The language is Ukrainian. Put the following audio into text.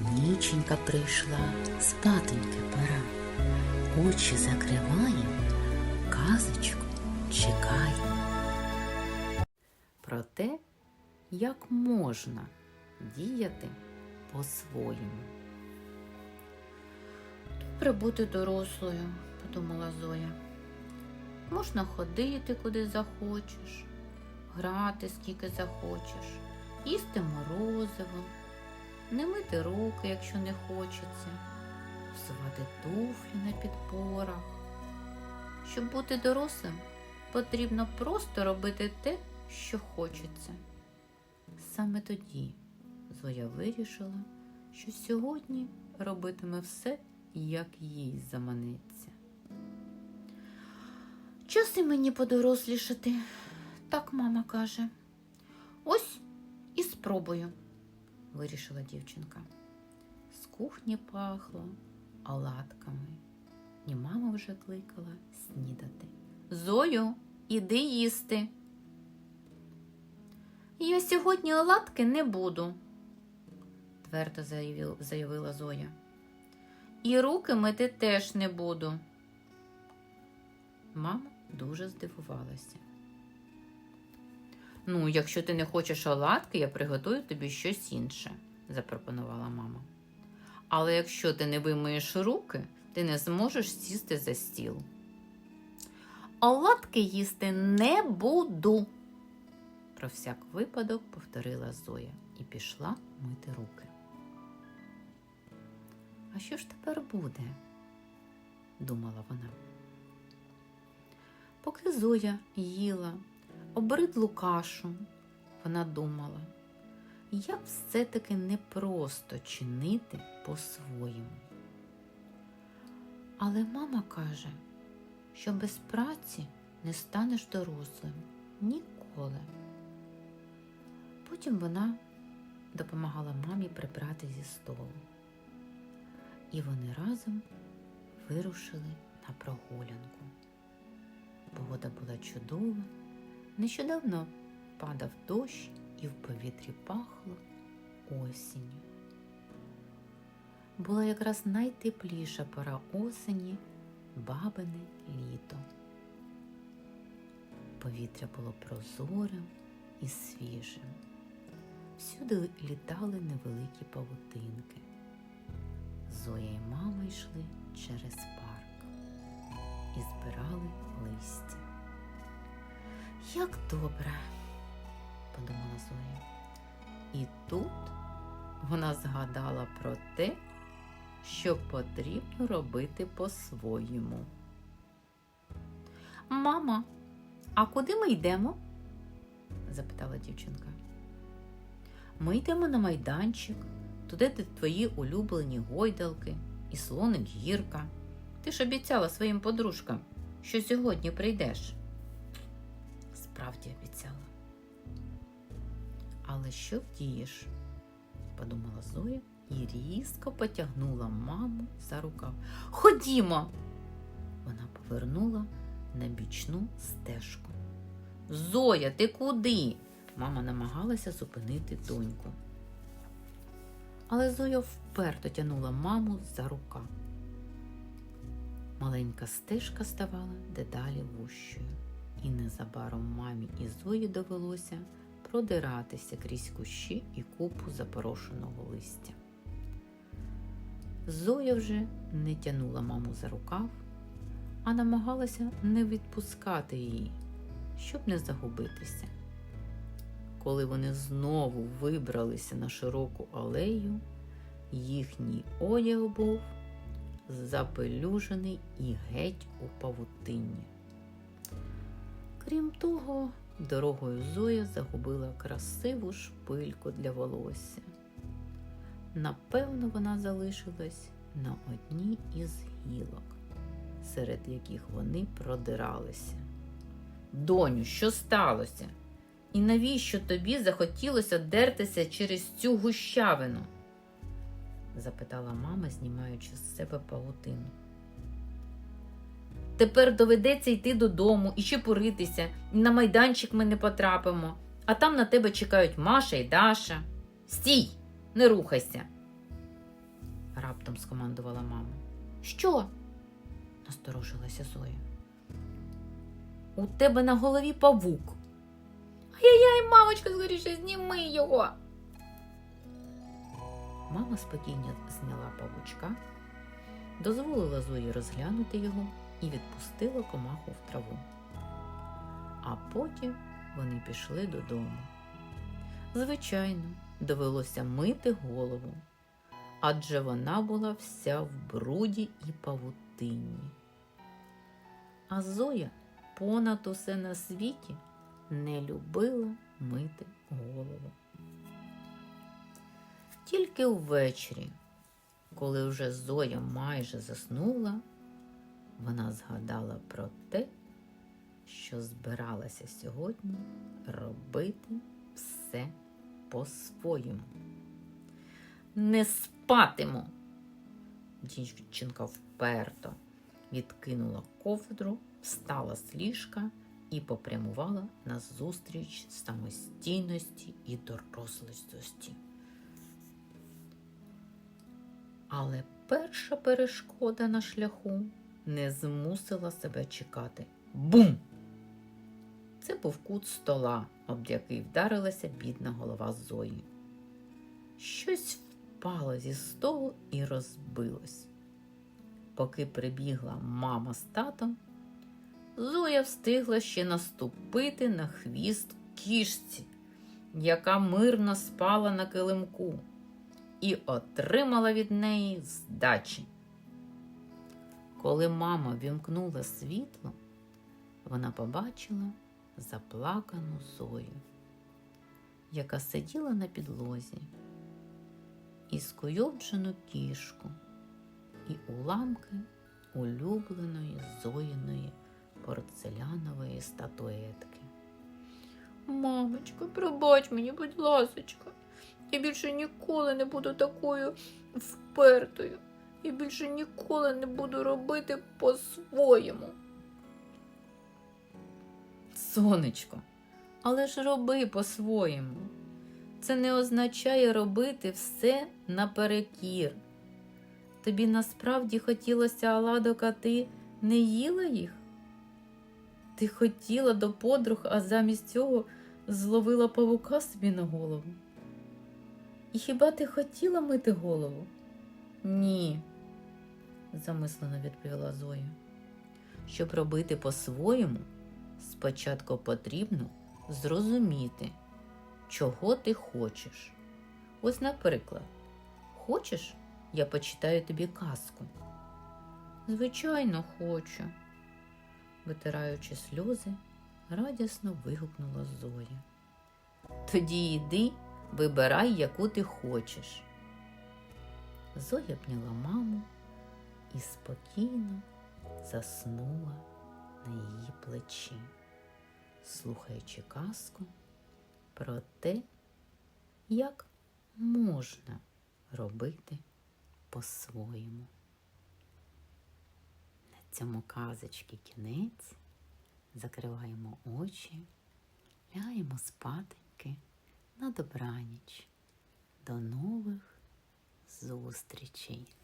Ніченька прийшла, спатоньки пора. Очі закриває, казочку чекає. Про те, як можна діяти по-своєму. Добре бути дорослою, подумала Зоя. Можна ходити куди захочеш, грати скільки захочеш, їсти морозиво, не мити руки, якщо не хочеться, всувати туфлі на підпорах. Щоб бути дорослим, потрібно просто робити те, що хочеться. Саме тоді Зоя вирішила, що сьогодні робитиме все, як їй заманеться. Час і мені подорослішати, так мама каже. Ось і спробую, вирішила дівчинка. З кухні пахло оладками, і мама вже кликала снідати. Зою, іди їсти. Я сьогодні оладки не буду, твердо заявила Зоя. І руки мити теж не буду. Мама дуже здивувалася. Ну, якщо ти не хочеш оладки, я приготую тобі щось інше, запропонувала мама. Але якщо ти не вимиєш руки, ти не зможеш сісти за стіл. Оладки їсти не буду, про всяк випадок повторила Зоя і пішла мити руки. А що ж тепер буде? думала вона. Поки Зоя їла обридлу кашу, вона думала, як все-таки непросто чинити по-своєму. Але мама каже, що без праці не станеш дорослим ніколи. Потім вона допомагала мамі прибрати зі столу. І вони разом вирушили на прогулянку. Погода була чудова, нещодавно падав дощ і в повітрі пахло осінню. Була якраз найтепліша пора осені, бабине літо. Повітря було прозорим і свіжим. Всюди літали невеликі павутинки. Зоя і мама йшли через парк і збирали листя. Як добре, подумала Зоя. І тут вона згадала про те, що потрібно робити по-своєму. Мама, а куди ми йдемо? запитала дівчинка. Ми йдемо на майданчик, туди де твої улюблені гойдалки і слоник гірка. Ти ж обіцяла своїм подружкам, що сьогодні прийдеш. Справді обіцяла. Але що вдієш? подумала Зоя і різко потягнула маму за рукав. Ходімо. Вона повернула на бічну стежку. Зоя, ти куди? Мама намагалася зупинити доньку. Але Зоя вперто тянула маму за рукав. Маленька стежка ставала дедалі вущою, і незабаром мамі і Зої довелося продиратися крізь кущі і купу запорошеного листя. Зоя вже не тянула маму за рукав, а намагалася не відпускати її, щоб не загубитися. Коли вони знову вибралися на широку алею, їхній одяг був запелюжений і геть у павутинні. Крім того, дорогою Зоя загубила красиву шпильку для волосся. Напевно, вона залишилась на одній із гілок, серед яких вони продиралися. Доню, що сталося? І навіщо тобі захотілося дертися через цю гущавину? запитала мама, знімаючи з себе павутину. Тепер доведеться йти додому і чепуритися, і на майданчик ми не потрапимо, а там на тебе чекають Маша і Даша. Стій, не рухайся. раптом скомандувала мама. Що? насторожилася Зоя. У тебе на голові павук. Ай-яй, мамочка, скоріше, зніми його. Мама спокійно зняла павучка, дозволила Зої розглянути його і відпустила комаху в траву. А потім вони пішли додому. Звичайно, довелося мити голову, адже вона була вся в бруді і павутинні. А Зоя понад усе на світі не любила мити голову. Тільки ввечері, коли вже Зоя майже заснула, вона згадала про те, що збиралася сьогодні робити все по-своєму. Не спатиму. Дівчинка вперто відкинула ковдру, встала з ліжка і попрямувала на зустріч самостійності і дорослості. Але перша перешкода на шляху не змусила себе чекати. Бум! Це був кут стола, об який вдарилася бідна голова Зої. Щось впало зі столу і розбилось. Поки прибігла мама з татом, Зоя встигла ще наступити на хвіст кішці, яка мирно спала на килимку, і отримала від неї здачі. Коли мама вімкнула світло, вона побачила заплакану Зою, яка сиділа на підлозі, і скуйовджену кішку, і уламки улюбленої Зоїної порцелянової статуетки. Мамочко, пробач мені, будь ласочка, я більше ніколи не буду такою впертою. Я більше ніколи не буду робити по-своєму. Сонечко, але ж роби по-своєму. Це не означає робити все наперекір. Тобі насправді хотілося оладок, а ти не їла їх? Ти хотіла до подруг, а замість цього зловила павука собі на голову. І хіба ти хотіла мити голову? Ні, замислено відповіла Зоя. Щоб робити по-своєму, спочатку потрібно зрозуміти, чого ти хочеш. Ось, наприклад, хочеш, я почитаю тобі казку? Звичайно, хочу, витираючи сльози, радісно вигукнула Зоя. Тоді йди, вибирай, яку ти хочеш. Зоя обняла маму і спокійно заснула на її плечі, слухаючи казку про те, як можна робити по-своєму. На цьому казочки кінець. Закриваємо очі, ляємо спатеньки на добраніч. До нових зустрічей!